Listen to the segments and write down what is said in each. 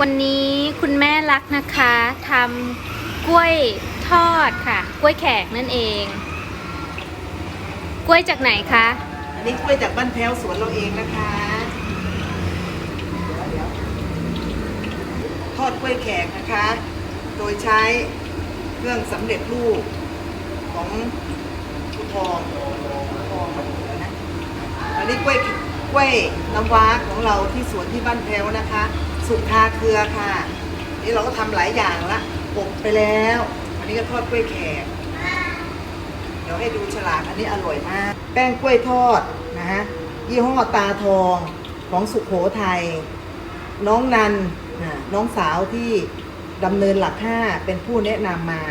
วันนี้คุณแม่รักนะคะทำกล้วยทอดค่ะ กล้วยแขกนั่นเอง กล้วยจากไหนคะอันนี้กล้วยจากบ้านแพ้วสวนเราเองนะคะทอดกล้วยแขกนะคะ โดยใช้เครื่องสำเร็จรูปของผู้ทองทองนะอันนี้กล้วยกล้วยน้ำว้าของเราที่สวนที่บ้านแพ้วนะคะ สุกทาเครือค่ะ นี่เราก็ทำหลายอย่างละอบไปแล้ว อันนี้ก็ทอดกล้วยแขกเดี๋ยวให้ดูฉลากอันนี้อร่อยมาก แป้งกล้วยทอดนะฮะยี่ห้อตาทองของสุขโขทัยน้องนันน้องสาวที่ดำเนินหลักห้าเป็นผู้แนะนำมา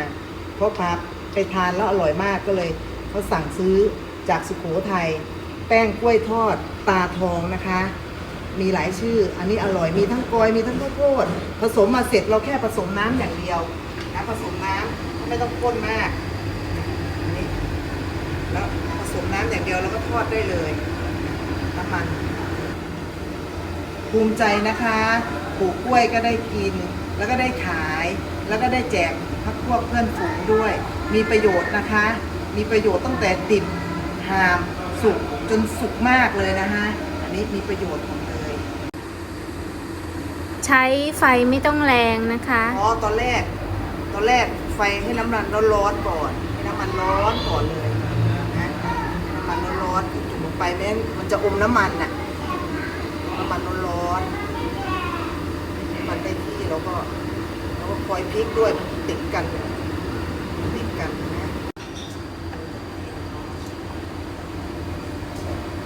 เพราะพาไปทานแล้วอร่อยมากก็เลยเขาสั่งซื้อจากสุขโขทัยแป้งกล้วยทอดตาทองนะคะ มีหลายชื่อ อันนี้อร่อยมีทั้งกอยมีทั้งข้าวโพดผสมมาเสร็จเราแค่ผสมน้ำอย่างเดียวนะผสมน้ำไม่ต้องข้นมากนนี้แล้วผสมน้ำอย่างเดียวแล้วก็ทอดได้เลยน้ำมันภูมิใจนะคะปลูกกล้วยก็ได้กิน แล้วก็ได้ขาย แล้วก็ได้แจกพักพวกเพื่อนฝูงด้วย มีประโยชน์นะคะ มีประโยชน์ตั้งแต่ดิบหามสุกจนสุกมากเลยนะคะอันนี้มีประโยชน์หมดเลย ช้ไฟไม่ต้องแรงนะคะ อ๋อตอนแรก ตอนแรกไฟให้น้ำมันร้อนๆก่อน ให้น้ำมันร้อนก่อนเลยนะน้ำมันร้อนๆจุ่มลงไปไม่งั้นมันจะอมน้ำมันน่ะน้ำมันร้อนๆน้ำมันได้ที่แล้วก็เราก็คอยพลิกด้วยติดกัน ติดกันนะ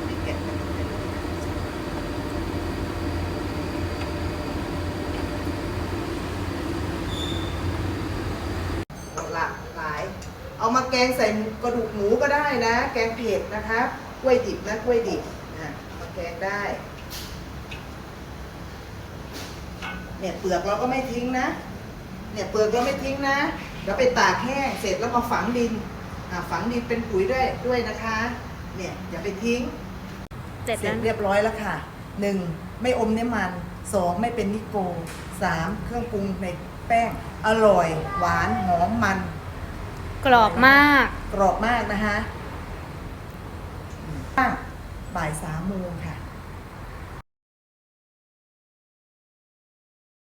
ไม่แกะกันหลากหลาย เอามา แกงใส่กระดูกหมูก็ได้นะ แกงเผ็ดนะคะกล้วยดิบนะกล้วยดิบอะมาแกงได้เนี่ยเปลือกเราก็ไม่ทิ้งนะ เนี่ยเปลือกเราไม่ทิ้งนะเดี๋ยวไปตากแห้งเสร็จแล้วมาฝังดินอ่าฝังดินเป็นปุ๋ยด้วยด้วยนะคะ เนี่ยอย่าไปทิ้งเสร็จเสร็แล้จวเรียบร้อยแล้วค่ะหนึ่งไม่อมน้ำมันสองไม่เป็นนิโกสามเครื่องปรุงในแป้ง อร่อย หวาน หอมมัน กรอบมาก กรอบมากนะคะบ่ายสามโมงค่ะ